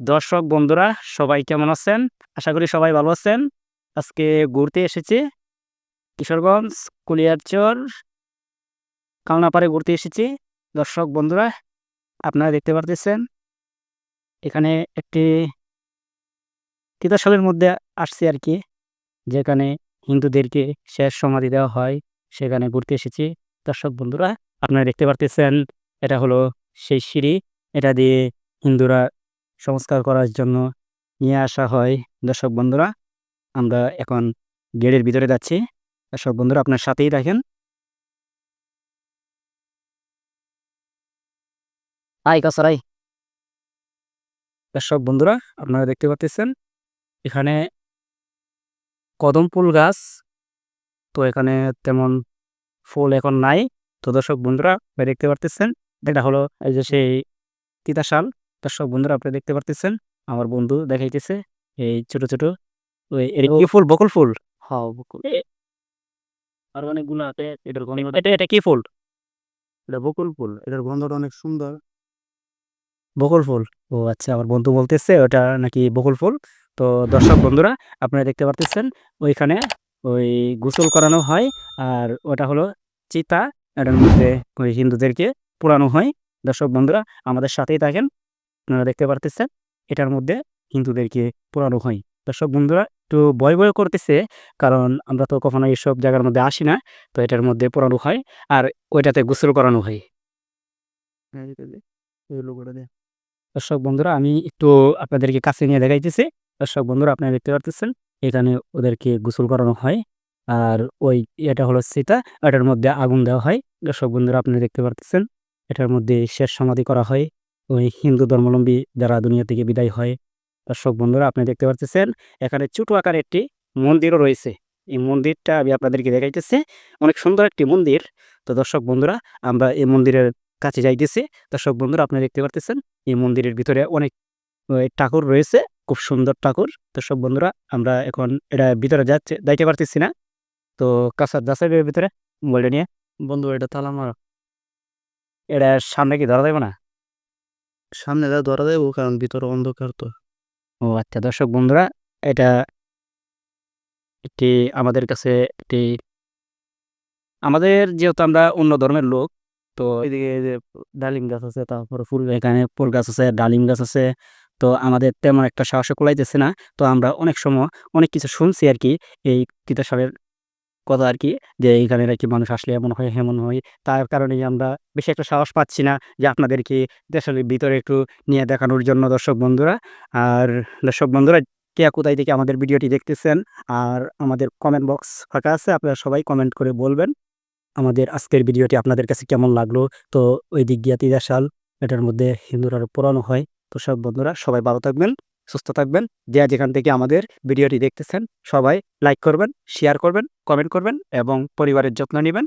দর্শক, বন্ধুরা, সবাই কেমন আছেন? আশা করি সবাই ভালো আছেন। আজকে ঘুরতে এসেছি কিশোরগঞ্জ কুলিয়ারচর কালনাপাড়ে ঘুরতে এসেছি। দর্শক, বন্ধুরা, আপনারা দেখতে পারতেছেন, এখানে একটি তিতাসলের মধ্যে আসছি আর কি, যেখানে হিন্দুদেরকে শেষ সমাধি দেওয়া হয়, সেখানে ঘুরতে এসেছি। দর্শক, বন্ধুরা, আপনারা দেখতে পারতেছেন, এটা হলো সেই সিঁড়ি, এটা দিয়ে হিন্দুরা সংস্কার করার জন্য নিয়ে আসা হয়। দর্শক বন্ধুরা, আমরা এখন গেটের ভিতরে যাচ্ছি। দর্শক বন্ধুরা, আপনার সাথেই থাকেন। আই কাসারাই দর্শক বন্ধুরা, আপনারা দেখতে পাচ্ছেন এখানে কদম ফুল গাছ। তো এখানে তেমন ফুল এখন নাই। তো দর্শক বন্ধুরা দেখতে পারতেছেন, এটা হলো এই যে সেই তিতাশাল। দর্শক বন্ধুরা আপনি দেখতে পারতেছেন আমার বন্ধু দেখাইতেছে এই ছোট ছোট ওই ফুল? বকুল ফুল? হ্যাঁ বকুল। আর অনেকগুলো আছে এটার গন্ধ এটা এটা কি ফুল? এটা বকুল ফুল। এটার গন্ধটা অনেক সুন্দর। বকুল ফুল? ও আচ্ছা আমার বন্ধু বলতেছে ওটা নাকি বকুল ফুল। তো দর্শক বন্ধুরা আপনারা দেখতে পারতেছেন ওইখানে ওই গোসল করানো হয় আর ওটা হলো চিতা এটার মধ্যে ওই হিন্দুদেরকে পোড়ানো হয়। দর্শক বন্ধুরা আমাদের সাথেই থাকেন। আপনারা দেখতে পারতেছেন এটার মধ্যে হিন্দুদেরকে পোড়ানো হয়। দর্শক বন্ধুরা একটু ভয় ভয় করতেছে কারণ আমরা তো কখনো এইসব জায়গার মধ্যে আসি না তো এটার মধ্যে পোড়ানো হয় আর ওইটাতে গোসল করানো হয়। দে। দর্শক বন্ধুরা আমি একটু আপনাদেরকে কাছে নিয়ে দেখাইতেছি। দর্শক বন্ধুরা আপনারা দেখতে পারতেছেন এখানে ওদেরকে গোসল করানো হয় আর ওই এটা হলো সেটা এটার মধ্যে আগুন দেওয়া হয়। দর্শক বন্ধুরা আপনারা দেখতে পারতেছেন এটার মধ্যে শেষ সমাধি করা হয়। ওই হিন্দু ধর্মাবলম্বী যারা দুনিয়া থেকে বিদায় হয়, দর্শক বন্ধুরা, আপনি দেখতে পারতেছেন, এখানে ছোট আকারে একটি মন্দিরও রয়েছে। এই মন্দিরটা আমি আপনাদেরকে দেখাইতেছি। অনেক সুন্দর একটি মন্দির। তো দর্শক বন্ধুরা, আমরা এই মন্দিরের কাছে যাইতেছি। দর্শক বন্ধুরা, আপনি দেখতে পারতেছেন, এই মন্দিরের ভিতরে অনেক ঠাকুর রয়েছে, খুব সুন্দর ঠাকুর। সব বন্ধুরা, আমরা এখন এটা ভিতরে যাচ্ছে, যাইতে পারতেছি না। তো কাঁচার যাচাইয়ের ভিতরে, মোবাইলটা নিয়ে, বন্ধু, এটা তালা মারা। এটা সামনে কি ধরা যাবে না? সামনে যা ধরা দেবো, কারণ ভিতরে অন্ধকার তো। ও আচ্ছা দর্শক বন্ধুরা, এটা একটি আমাদের কাছে একটি আমাদের যেহেতু আমরা অন্য ধর্মের লোক, তো এদিকে যে ডালিম গাছ আছে, তারপরে ফুল, এখানে ফুল গাছ আছে, ডালিম গাছ আছে, তো আমাদের তেমন একটা সাহসে কুলাইতেছে না। তো আমরা অনেক সময় অনেক কিছু শুনছি আর কি, এই তিতাসারের কথা আর কি যে এইখানে নাকি মানুষ আসলে এমন হয়, হেমন হয়। তার কারণেই আমরা বেশি একটা সাহস পাচ্ছি না যে, আপনাদেরকে দেশের ভিতরে একটু নিয়ে দেখানোর জন্য, দর্শক বন্ধুরা। আর দর্শক বন্ধুরা, কে কোথায় থেকে আমাদের ভিডিওটি দেখতেছেন, আর আমাদের কমেন্ট বক্স ফাঁকা আছে, আপনারা সবাই কমেন্ট করে বলবেন, আমাদের আজকের ভিডিওটি আপনাদের কাছে কেমন লাগল? তো ওই দিক দিয়ে তিদাশাল এটার মধ্যে হিন্দুরা পোড়ানো হয়। তো সব বন্ধুরা, সবাই ভালো থাকবেন। সুস্থ থাকবেন। যে যেখান থেকে আমাদের ভিডিওটি দেখতেছেন, সবাই লাইক করবেন শেয়ার করবেন কমেন্ট করবেন এবং পরিবারের যত্ন নেবেন।